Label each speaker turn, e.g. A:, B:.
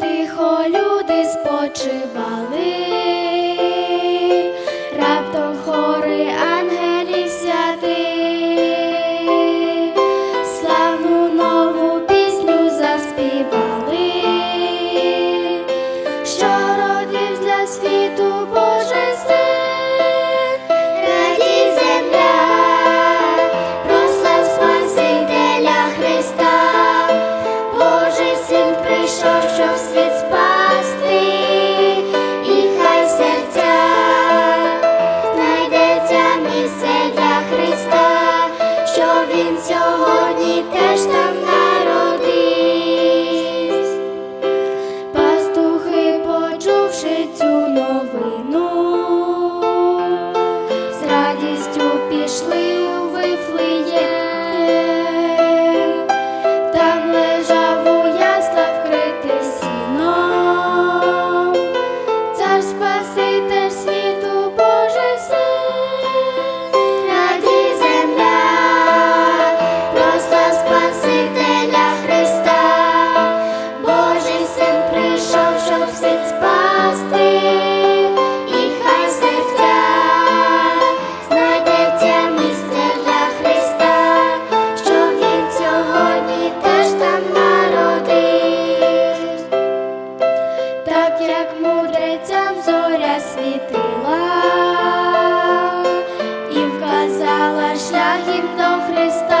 A: тихо люди спочивали, раптом хори ангелів святи, славну нову пісню заспівали, що родив для світу Божий син. Zwłaszcza w swiecie так як мудрецям зоря світила і вказала шлях їм до Христа.